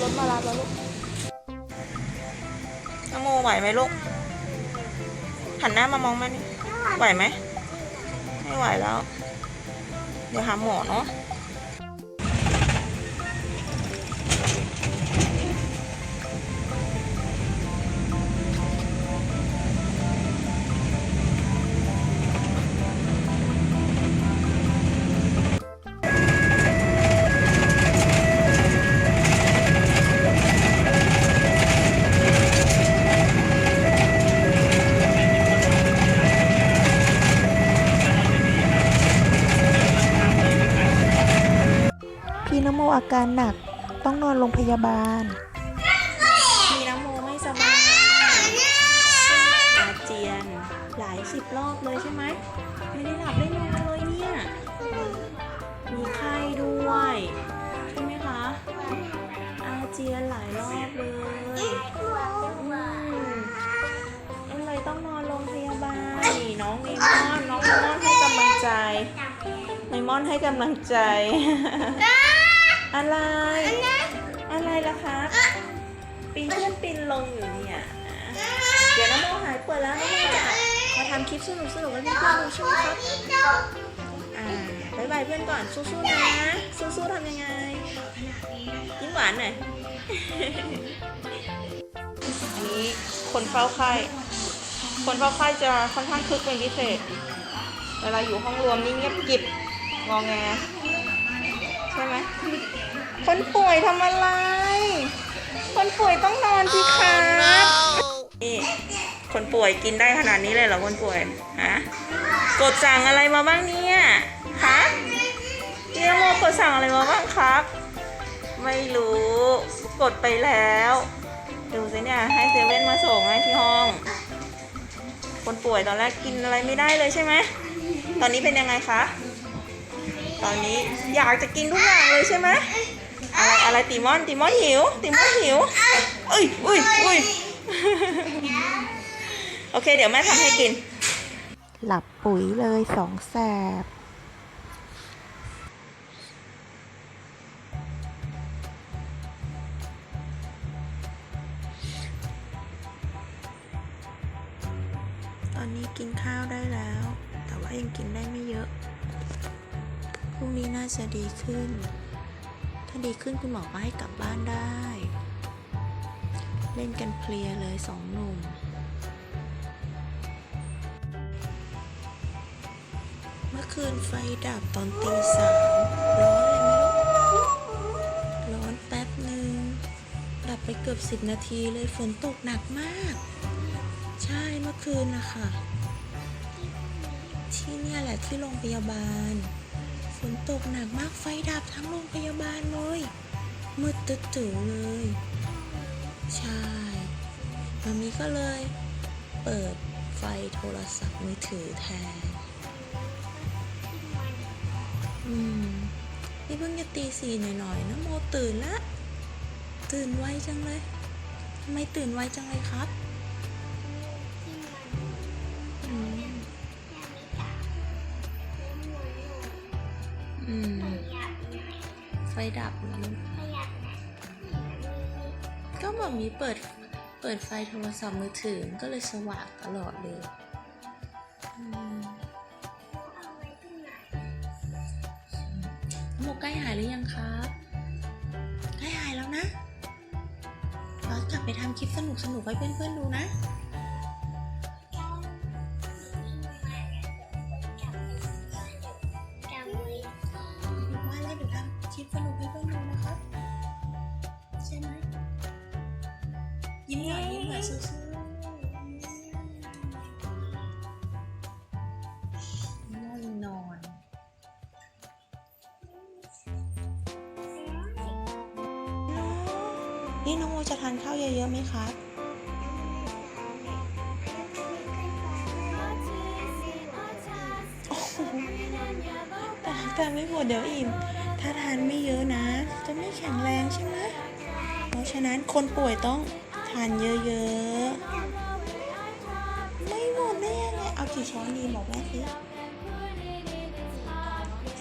รถมารับแล้วลูกนโมไหวไหมลูก หันหน้ามามองแม่นี่ไหวไหม ไม่ไหวแล้ว เดี๋ยวหาหมอเนาะ การหนักต้องนอนโรงพยาบาล มีน้ำโมไม่สบายอาเจียนหลายสิบรอบเลยใช่ไหม ไม่ได้หลับได้นอนเลยเนี่ย มีไข้ด้วย ใช่ไหมคะ อาเจียนหลายรอบเลยอืมก็เลยต้องนอนโรงพยาบาลนี่น้องเนมอน น้องเนมอนให้กำลังใจเนมอนให้กำลังใจ อะไรอะไรล่ะครับปีนขึ้นปีนลงอยู่เนี่ย เดี๋ยวน้ำโมหายปวดแล้วน้ำโมจะมาทำคลิปสนุกสนุกๆให้เพื่อนๆดูใช่ไหมครับอ่าบายบายเพื่อนก่อนสู้ๆนะ สู้ๆทำยังไง ยิ้มหวานหน่อย อันนี้คนเฝ้าไข้ คนเฝ้าไข้จะค่อนข้างคึกเป็นพิเศษ เวลาอยู่ห้องรวมนี่เงียบกริบงอแง ใช่ไหม คนป่วยทำอะไร คนป่วยต้องนอนสิครับนี่คนป่วยกินได้ขนาดนี้เลยเหรอคนป่วย ฮะ กดสั่งอะไรมาบ้างเนี่ย ฮะเจียโมกดสั่งอะไรมาบ้างครับ ไม่รู้ กดไปแล้ว ดูสิเนี่ย ให้เซเว่นมาส่งให้ที่ห้อง คนป่วยตอนแรกกินอะไรไม่ได้เลยใช่ไหม ตอนนี้เป็นยังไงคะ ตอนนี้อยากจะกินทุกอย่างเลยใช่ไหม อะไรอะไรติมอนติมอนหิวติมอนหิวเอ้ยอุ้ยอุ้ยโอเค เดี๋ยวแม่ทำให้กิน หลับปุ๋ยเลยสองแสบตอนนี้กินข้าวได้แล้ว แต่ว่ายังกินได้ไม่เยอะ พรุ่งนี้น่าจะดีขึ้น ถ้าดีขึ้นคุณหมอก็ให้กลับบ้านได้ เล่นกันเพลียเลยสองหนุ่มเมื่อคืนไฟดับตอนตีสามร้อนเลยไหมลูกร้อนแป๊บหนึ่งดับไปเกือบสิบนาทีเลยฝนตกหนักมาก ใช่เมื่อคืนนะคะที่เนี่ยแหละที่โรงพยาบาล ฝนตกหนักมากไฟดับทั้งโรงพยาบาลเลย มืดตึ๊ดตือเลย ใช่มามีก็เลย เปิดไฟโทรศัพท์มือถือแทน อืม นี่เพิ่งจะตีสี่หน่อยๆนะโมตื่นละ ตื่นไวจังเลย ทำไมตื่นไวจังเลยครับ ดับเหรอลูกก็แบบมีเปิดเปิดไฟโทรศัพท์มือถือก็เลยสว่างตลอดเลยอืมโมใกล้หายหรือยังครับใกล้หายแล้วนะฟอสกลับไปทำคลิปสนุกสนุกๆให้เพื่อนๆดูนะ หน่อยสู้ๆง่วงนอนนี่น้องโมจะทานข้าวเยอะๆไหมครับ โอ้โหแต่ทานไม่หมดเดี๋ยวอิ่ม ถ้าทานไม่เยอะนะ จะไม่แข็งแรงใช่ไหมเพราะฉะนั้นคนป่วยต้อง ทานเยอะๆ ไม่หมดได้ยังไงเอากี่ช้อนดีบอกแม่สิ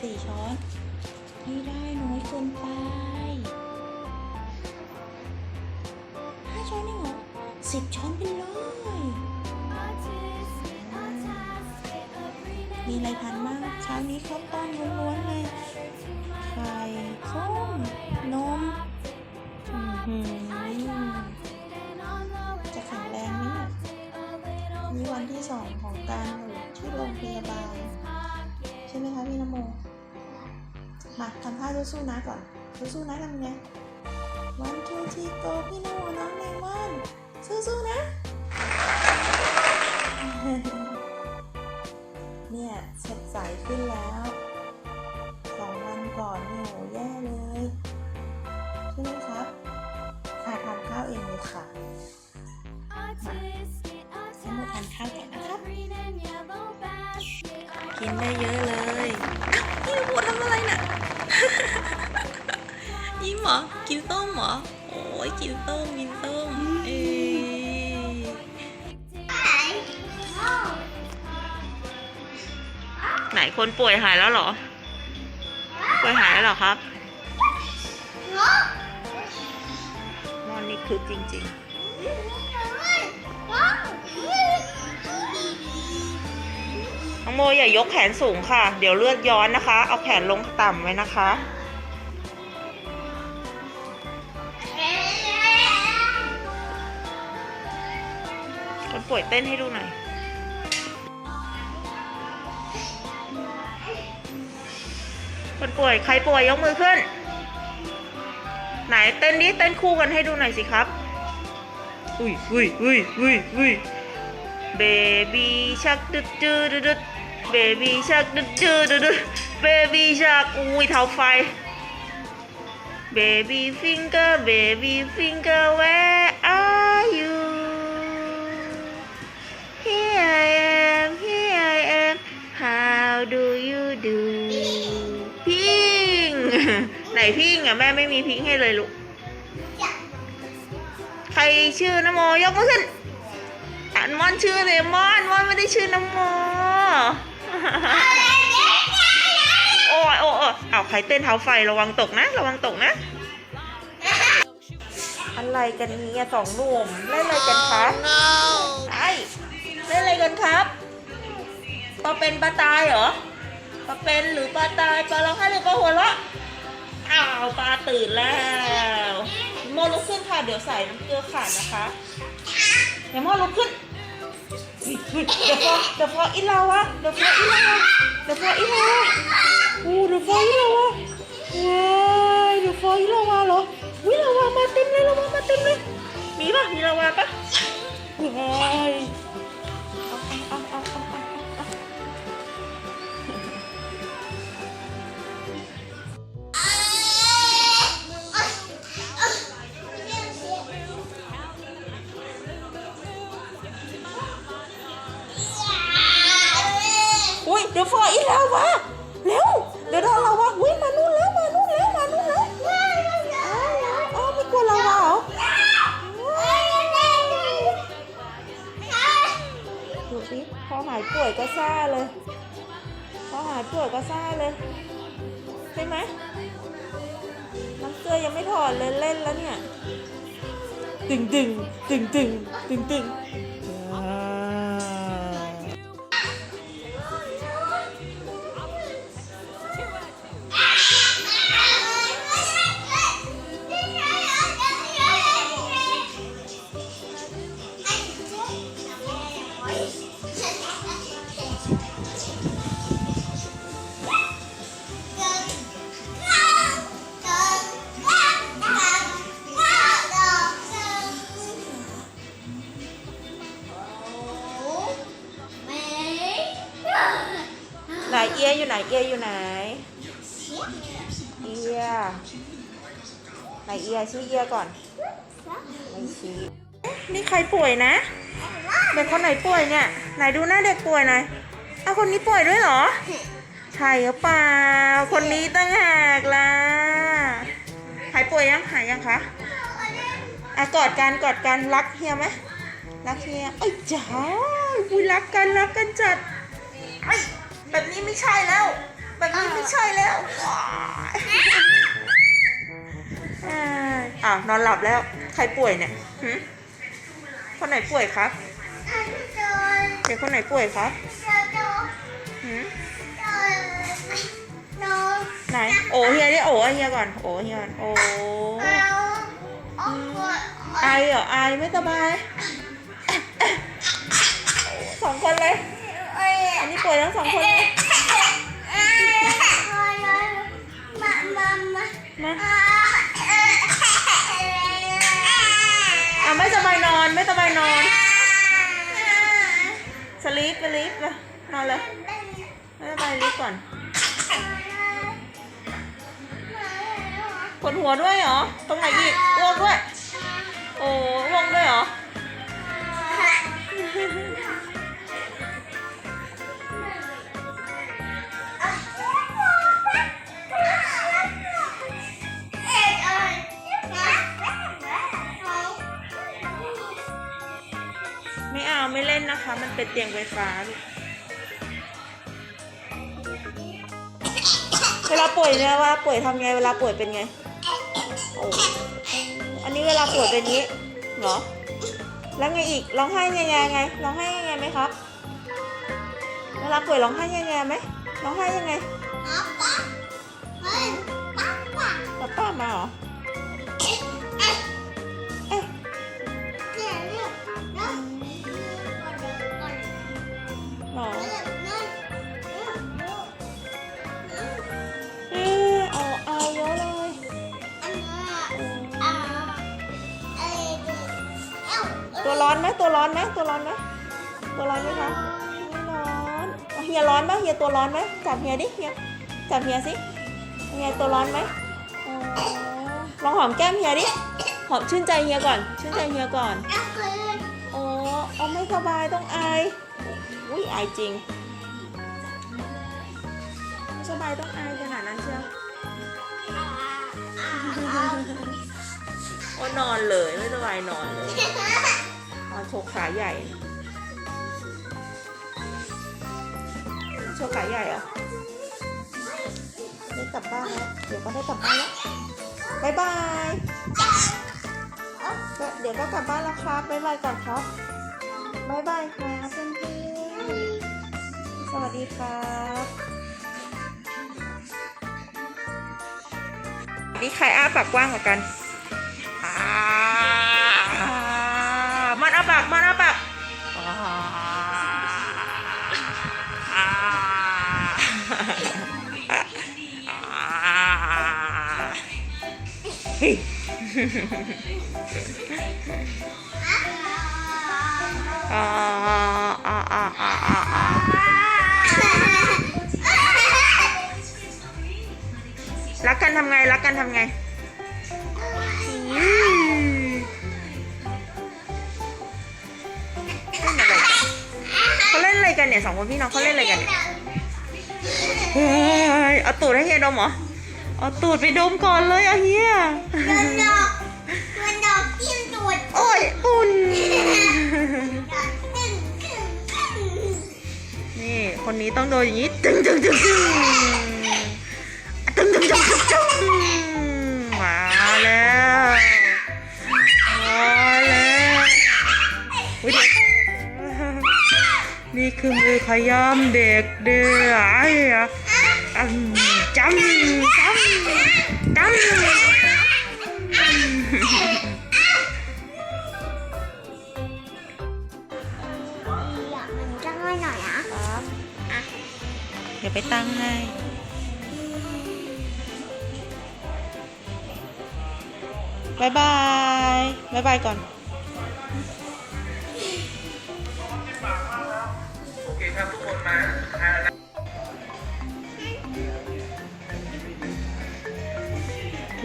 สี่ช้อนไม่ได้น้อยเกินไปห้าช้อนเองเหรอสิบช้อนไปเลยมีอะไรทานบ้างเช้านี้ข้าวต้มล้วนๆเลยไข่ส้มนมอือหือ สองของการอยู่ที่โรงพยาบาล ใช่ไหมคะพี่นโม มาทำท่าสู้ๆนะก่อนสู้ๆนะทำยังไงวันทูทีโตพี่นโมน้องแมงวันสู้ๆนะ เนี่ยสดใสขึ้นแล้วสองวันก่อนเนี่ยแย่เลยใช่ไหมครับค่ะทานข้าวเองเลยค่ะให้หมดทานข้าวก่อน กินได้เยอะเลยอ้าวพี่หมดทำอะไรน่ะ ยิ้มเหรอ กินส้มเหรอ โอ้ยกินส้มกินส้มเอ้ยไหนคนป่วยหายแล้วเหรอ ป่วยหายแล้วเหรอครับนอนนี่คือจริง ๆ โมอย่ายกแขนสูงค่ะ เดี๋ยวเลือดย้อนนะคะ เอาแขนลงต่ำไว้นะคะ คนป่วยเต้นให้ดูหน่อยคนป่วยใครป่วยยกมือขึ้น ไหนเต้นนี้เต้นคู่กันให้ดูหน่อยสิครับ อุ้ยอุ้ยอุ้ยอุ้ยอุ้ยเบบีชักดึดดืดดึด เบบี้ชักดึดดืดดึดเบบี้ชักอุ้ยเท้าไฟ Baby finger, baby finger, where are you? Here I am, here I am. How do you do? พิง ไหนพิงอะแม่ไม่มีพิงให้เลยลูกใครชื่อนโมยกมือขึ้นอันมอนชื่อเลมอนมอนไม่ได้ชื่อนโม โอ้ยโอ้ยเอาใครเต้นเท้าไฟระวังตกนะ ระวังตกนะ อะไรกันเนี่ยสองหนุ่มเล่นอะไรกันคะไอ้เล่นอะไรกันครับปลาเป็นปลาตายเหรอปลาเป็นหรือปลาตายปลาร้องไห้หรือปลาหัวเราะอ้าวปลาตื่นแล้ว โมลุกขึ้นค่ะเดี๋ยวใส่น้ำเกลือขาดนะคะเดี๋ยวโมลุกขึ้น เดี๋ยวฟอเดี๋ยวฟออีลาวะเดี๋ยวฟออีลาวะเดี๋ยวฟออีลาวะอู้เดี๋ยวฟออีลาวะว้ายเดี๋ยวฟออีลาวะเหรอวิลาวามาเต็มเลยลาวามาเต็มเลยมีปะมีลาวาปะว้าย ดี๋ยวฟออีลาวาเร็วเดี๋ยวโดนลาวาอุ้ยมานู่นแล้วมานู่นแล้วมานู่นแล้วอ้าวไม่กลัวลาวาเหรอดูสิพอหายป่วยก็ซ่าเลยพอหายป่วยก็ซ่าเลยใช่ไหมน้ำเกลือยังไม่ถอดเลยเล่นแล้วเนี่ย ตึงตึงตึงตึงตึงตึง ไหนเอียอยู่ไหนเอียอยู่ไหนเอียไหนเอียชี้เอียก่อนไม่ชี้นี่ใครป่วยนะเด็กคนไหนป่วยเนี่ยไหนดูหน้าเด็กป่วยหน่อยอ้าคนนี้ป่วยด้วยเหรอใช่หรือเปล่าคนนี้ตั้งหากล่ะหายป่วยยังหายยังคะอะกอดกันกอดกันรักเฮียไหมรักเฮียเอ้ยจ้าอุ้ยรักกันรักกันจัดไอ้ย แบบนี้ไม่ใช่แล้ว แบบนี้ไม่ใช่แล้วว้ายเอ้ยอ้าวนอนหลับแล้ว ใครป่วยเนี่ยหืคนไหนป่วยครับเด็กคนไหนป่วยครับหืไหน โอ้เฮียดิโอ้เฮียก่อน โอ้เฮียก่อน โอ้ไอเหรอไอไม่สบายสองคนเลย อันนี้ป่วยทั้งสองคนเลย อนเลยไม่สบายลีปก่อนปวดหัวด้วยเหรอ ตรงไหนอีกอ้วกด้วย โอ้อ้วกด้วยเหรอ ไม่เอาไม่เล่นนะคะ มันเป็นเตียงไฟฟ้าลูก เวลาป่วยเนี่ยว่าป่วยทำไงเวลาป่วยเป็นไงโอ้อันนี้เวลาป่วยเป็นนี้เหรอ แล้วไงอีกร้องไห้ยังไงไงร้องไห้ยังไงไหมครับ เวลาป่วยร้องไห้ยังไงไหมร้องไห้ยังไงป้าป้ามาเหรอ ร้อนไหมตัวร้อนไหมตัวร้อนไหมตัวร้อนไหมคะไม่ร้อนเฮียร้อนไหมเฮียตัวร้อนไหมจับเฮียดิเฮียจับเฮียสิเฮียตัวร้อนไหมอ๋อลองหอมแก้มเฮียดิหอมชื่นใจเฮียก่อน ชื่นใจเฮียก่อนโอ้เอาไม่สบายต้องไออุ้ยไอจริงไม่สบายต้องไอขนาดนั้นเชียวโอ้นอนเลยไม่สบายนอนเลย นอนโชว์ขาใหญ่โชว์ขาใหญ่เหรอได้กลับบ้านแล้วเดี๋ยวก็ได้กลับบ้านแล้วบายบายเดี๋ยวก็กลับบ้านแล้วครับบายบายก่อนครับบายบายครับเพื่อนๆสวัสดีครับนี่ใครอ้าปากกว้างกว่ากันอ่ามันอา ปากมันอาปากเฮ้ยอ่าอ่าอ่าอ่าอ่าอ่ารักกันทำไง รักกันทำไง กันเขาเล่นอะไรกันเนี่ยสองคนพี่น้องเขาเล่นอะไรกันเนี่ยเฮ้ยเอาตูดให้เฮียดมเหรอเอาตูดไปดมก่อนเลยเอาเฮียโอ้ยอุ่นนี่คนนี้ต้องโดนอย่างนี้ตึงตึงตึงตึงตึงตึงตึงตึง คือมือขย้ำเด็กเด้อไอ้อะจำจำจำครับอะเดี๋ยวไปตั้งให้ บายบาย บายบายก่อน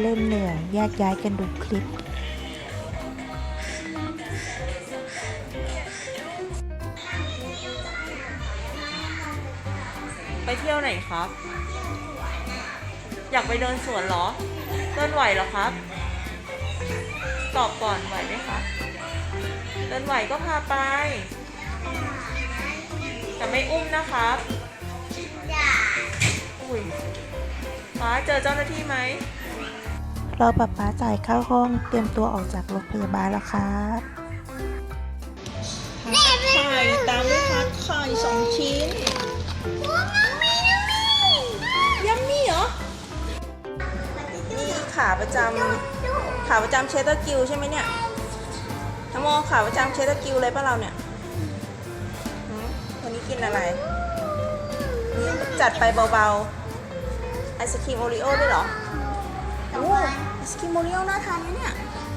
เริ่มเหนื่อยแยกย้ายกันดูคลิป ไปเที่ยวไหนครับ อยากไปเดินสวนเหรอ เดินไหวเหรอครับ ตอบก่อนไหวไหมคะเดินไหวก็พาไป แต่ไม่อุ้มนะครับอุ้ยฟ้าเจอเจ้าหน้าที่ไหม รอป๊าป๊าจ่ายเข้าห้องเตรียมตัวออกจากโรงพยาบาลแล้วครับไข่ตามด้วยพัดไข่สองชิ้นยัมมี่เหรอ นี่ขาประจำขาประจำเชสเตอร์กิลใช่ไหมเนี่ยนโมขาประจำเชสเตอร์กิลเลยป่ะเราเนี่ยหืมวันนี้กินอะไรนี่จัดไปเบาๆ ไอศครีมโอริโอ้ด้วยเหรอ โอ้ไอศครีมโอริโอ้น่าทานไหมเนี่ยอ